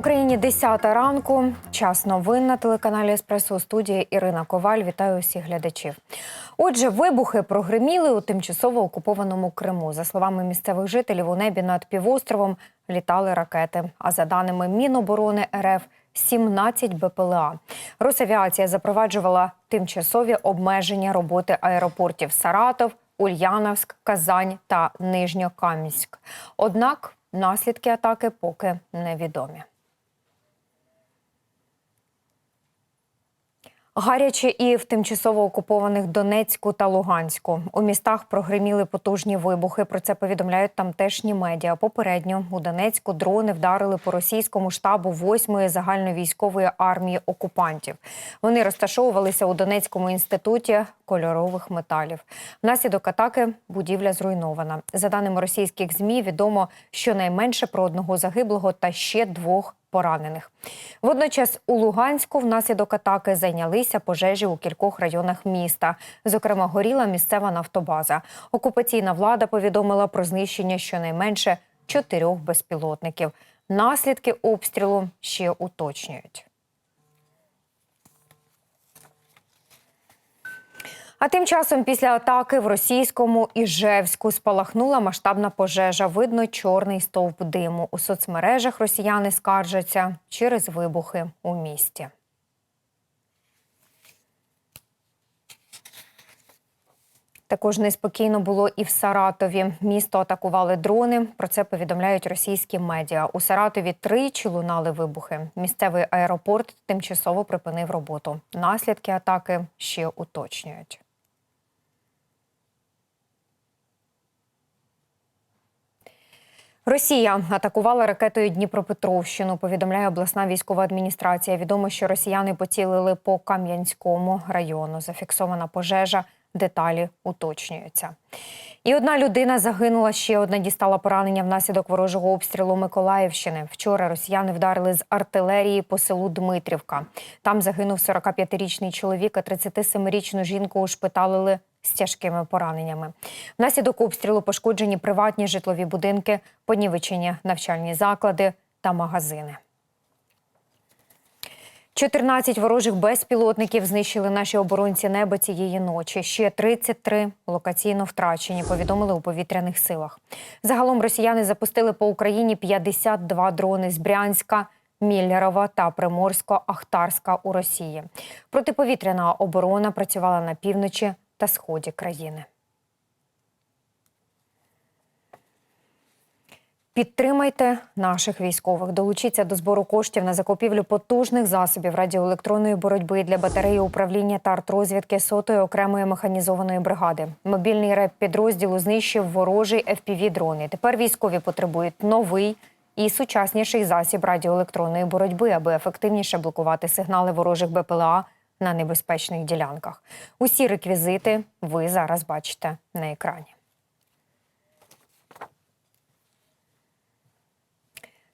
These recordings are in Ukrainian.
Україні 10 ранку. Час новин на телеканалі Еспресо студії Ірина Коваль. Вітаю усіх глядачів. Отже, вибухи прогреміли у тимчасово окупованому Криму. За словами місцевих жителів, у небі над півостровом літали ракети. А за даними Міноборони РФ, 17 БПЛА. Росавіація запроваджувала тимчасові обмеження роботи аеропортів Саратов, Ульяновськ, Казань та Нижньокам'янськ. Однак наслідки атаки поки невідомі. Гаряче і в тимчасово окупованих Донецьку та Луганську. У містах прогреміли потужні вибухи. Про це повідомляють тамтешні медіа. Попередньо у Донецьку дрони вдарили по російському штабу 8-ї загальновійськової армії окупантів. Вони розташовувалися у Донецькому інституті кольорових металів. Внаслідок атаки будівля зруйнована. За даними російських змі, відомо щонайменше про одного загиблого та ще двох поранених. Водночас у Луганську внаслідок атаки зайнялися пожежі у кількох районах міста. Зокрема, горіла місцева нафтобаза. Окупаційна влада повідомила про знищення щонайменше чотирьох безпілотників. Наслідки обстрілу ще уточнюють. А тим часом після атаки в російському Іжевську спалахнула масштабна пожежа. Видно чорний стовп диму. У соцмережах росіяни скаржаться через вибухи у місті. Також неспокійно було і в Саратові. Місто атакували дрони. Про це повідомляють російські медіа. У Саратові тричі лунали вибухи. Місцевий аеропорт тимчасово припинив роботу. Наслідки атаки ще уточнюють. Росія атакувала ракетою Дніпропетровщину. Повідомляє обласна військова адміністрація. Відомо, що росіяни поцілили по Кам'янському району. Зафіксована пожежа. Деталі уточнюються. І одна людина загинула. Ще одна дістала поранення внаслідок ворожого обстрілу Миколаївщини. Вчора росіяни вдарили з артилерії по селу Дмитрівка. Там загинув 45-річний чоловік, а 37-річну жінку ушпиталили з тяжкими пораненнями. Внаслідок обстрілу пошкоджені приватні житлові будинки, понівечені навчальні заклади та магазини. 14 ворожих безпілотників знищили наші оборонці неба цієї ночі. Ще 33 локаційно втрачені. Повідомили у повітряних силах. Загалом росіяни запустили по Україні 52 дрони з Брянська. Міллерова та Приморсько-Ахтарська у Росії. Протиповітряна оборона працювала на півночі та сході країни. Підтримайте наших військових. Долучіться до збору коштів на закупівлю потужних засобів радіоелектронної боротьби для батареї управління та артрозвідки сотої окремої механізованої бригади. Мобільний реп підрозділу знищив ворожий fpv дрон І Тепер військові потребують новий і сучасніший засіб радіоелектронної боротьби, аби ефективніше блокувати сигнали ворожих БПЛА на небезпечних ділянках. Усі реквізити ви зараз бачите на екрані.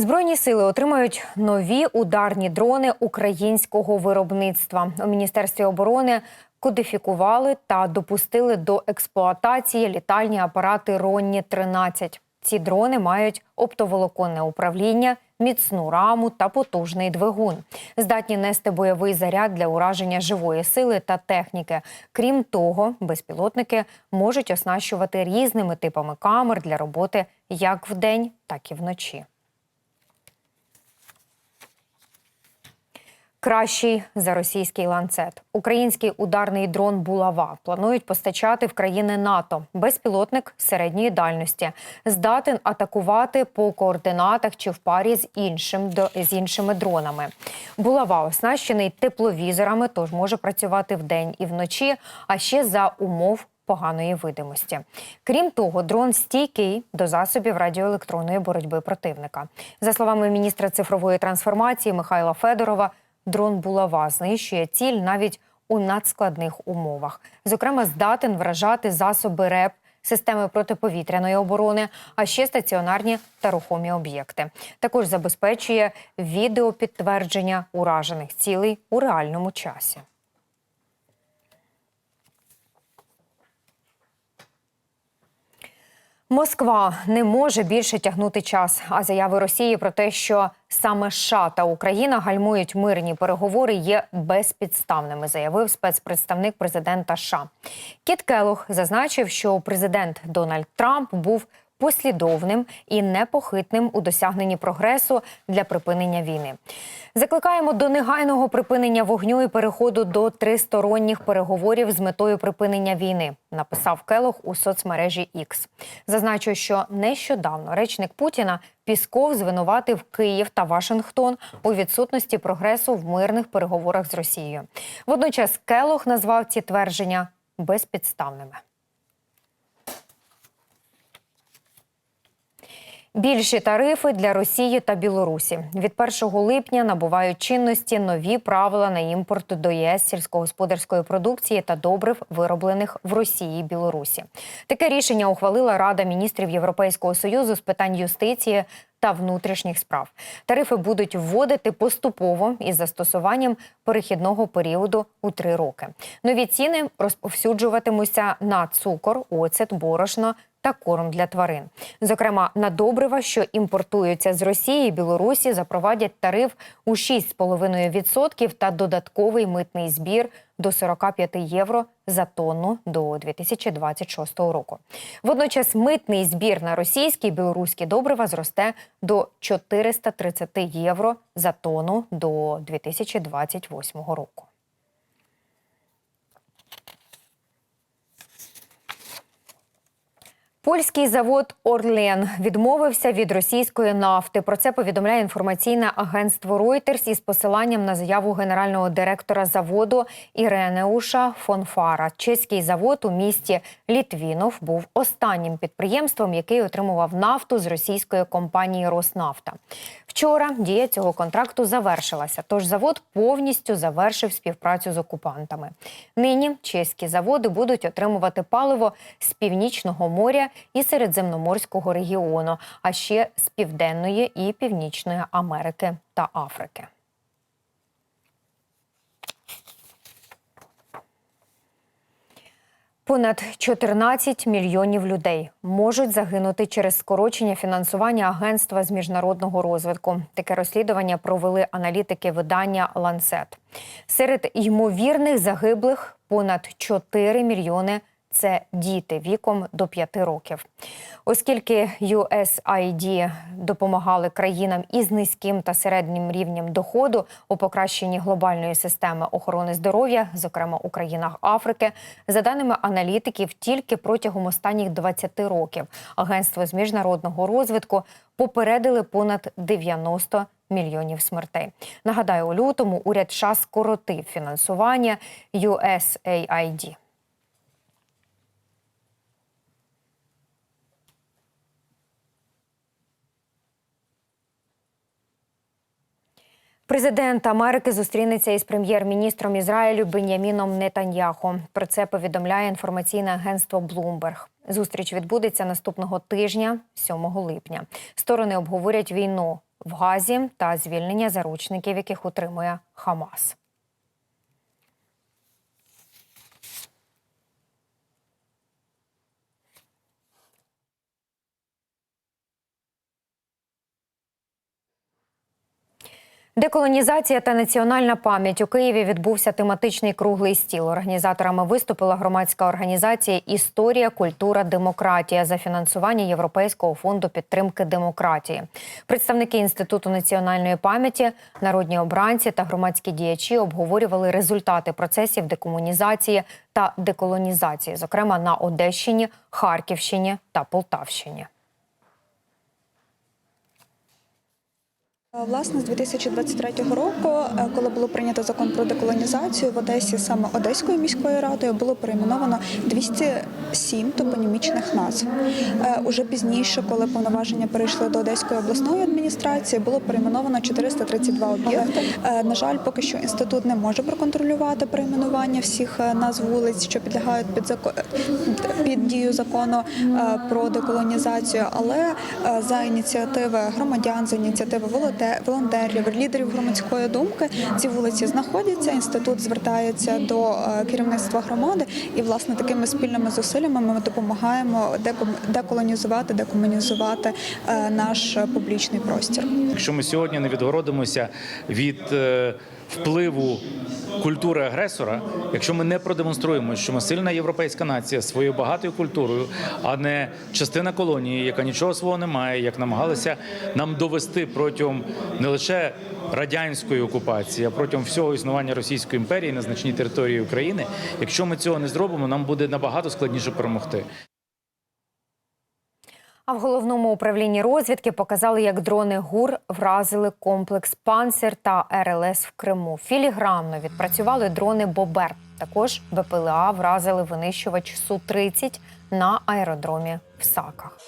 Збройні сили отримають нові ударні дрони українського виробництва. У міністерстві оборони кодифікували та допустили до експлуатації літальні апарати Ронні 13 Ці дрони мають оптоволоконне управління, міцну раму та потужний двигун. Здатні нести бойовий заряд для ураження живої сили та техніки. Крім того, безпілотники можуть оснащувати різними типами камер для роботи як вдень, так і вночі. Кращий за російський ланцет. Український ударний дрон Булава планують постачати в країни НАТО. Безпілотник середньої дальності здатен атакувати по координатах чи в парі з іншим з іншими дронами. Булава оснащений тепловізорами, тож може працювати вдень і вночі, а ще за умов. Поганої видимості, крім того, дрон стійкий до засобів радіоелектронної боротьби противника. За словами міністра цифрової трансформації Михайла Федорова, дрон булава знищує ціль навіть у надскладних умовах. Зокрема, здатен вражати засоби РЕП, системи протиповітряної оборони, а ще стаціонарні та рухомі об'єкти. Також забезпечує відеопідтвердження уражених цілей у реальному часі. Москва не може більше тягнути час. А заяви Росії про те, що саме США та Україна гальмують мирні переговори, є безпідставними, заявив спецпредставник президента США. Кіт Келох зазначив, що президент Дональд Трамп був послідовним і непохитним у досягненні прогресу для припинення війни. Закликаємо до негайного припинення вогню і переходу до тристоронніх переговорів з метою припинення війни, написав Келох у соцмережі X. Зазначу, що нещодавно речник Путіна Пісков звинуватив Київ та Вашингтон у відсутності прогресу в мирних переговорах з Росією. Водночас Келох назвав ці твердження безпідставними. Більші тарифи для Росії та Білорусі від 1 липня набувають чинності нові правила на імпорт до ЄС сільськогосподарської продукції та добрив, вироблених в Росії і Білорусі. Таке рішення ухвалила Рада міністрів Європейського союзу з питань юстиції та внутрішніх справ. Тарифи будуть вводити поступово із застосуванням перехідного періоду у три роки. Нові ціни розповсюджуватимуться на цукор, оцет, борошно та корм для тварин. Зокрема, на добрива, що імпортуються з Росії Білорусі, запровадять тариф у 6,5% та додатковий митний збір до 45 євро за тонну до 2026 року. Водночас митний збір на російські і білоруські добрива зросте до 430 євро за тонну до 2028 року. Польський завод Орлен відмовився від російської нафти. Про це повідомляє інформаційне агентство Reuters із посиланням на заяву генерального директора заводу Іренеуша Фонфара. Чеський завод у місті Літвінов був останнім підприємством, який отримував нафту з російської компанії Роснафта. Вчора дія цього контракту завершилася, тож завод повністю завершив співпрацю з окупантами. Нині чеські заводи будуть отримувати паливо з північного моря і середземноморського регіону, а ще з південної і північної Америки та Африки. Понад 14 мільйонів людей можуть загинути через скорочення фінансування агентства з міжнародного розвитку. Таке розслідування провели аналітики видання Ланцет. Серед ймовірних загиблих понад 4 мільйони це діти віком до 5 років. Оскільки USAID допомагали країнам із низьким та середнім рівнем доходу у покращенні глобальної системи охорони здоров'я, зокрема у країнах Африки, за даними аналітиків, тільки протягом останніх 20 років агентство з міжнародного розвитку попередили понад 90 мільйонів смертей. Нагадаю, у лютому уряд США скоротив фінансування USAID. Президент Америки зустрінеться із прем'єр-міністром Ізраїлю Беняміном Нетаньяху. Про це повідомляє інформаційне агентство Bloomberg. Зустріч відбудеться наступного тижня, 7 липня. Сторони обговорять війну в Газі та звільнення заручників, яких утримує Хамас. Деколонізація та національна пам'ять у Києві відбувся тематичний круглий стіл. Організаторами виступила громадська організація Історія, культура, демократія за фінансування Європейського фонду підтримки демократії. Представники інституту національної пам'яті, народні обранці та громадські діячі обговорювали результати процесів декомунізації та деколонізації, зокрема на Одещині, Харківщині та Полтавщині. Власне, з 2023 року, е, коли було прийнято закон про деколонізацію в Одесі, саме Одеською міською радою було перейменовано 207 топонімічних назв. Е, Уже пізніше, коли повноваження перейшли до Одеської обласної адміністрації, було перейменовано 432 об'єкти. Е, На жаль, поки що інститут не може проконтролювати перейменування всіх назв вулиць, що підлягають під закон під дію закону про деколонізацію, але за ініціативи громадян, за ініціативи волонтерів, волонте- волонтерів, лідерів громадської думки. Ці вулиці знаходяться. Інститут звертається до е, керівництва громади, і власне такими спільними зусиллями ми допомагаємо деколонізувати, декомунізувати е, наш публічний простір. Якщо ми сьогодні не відгородимося від е, впливу культури агресора, якщо ми не продемонструємо, що ми сильна європейська нація своєю багатою культурою, а не частина колонії, яка нічого свого не має, як намагалися нам довести протягом не лише радянської окупації, а протягом всього існування Російської імперії на значній території України. Якщо ми цього не зробимо, нам буде набагато складніше перемогти. А в головному управлінні розвідки показали, як дрони ГУР вразили комплекс Панцер та РЛС в Криму. Філігранно відпрацювали дрони Бобер. Також БПЛА вразили винищувач Су 30 на аеродромі в Саках.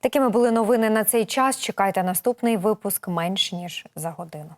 Такими були новини на цей час. Чекайте наступний випуск менш ніж за годину.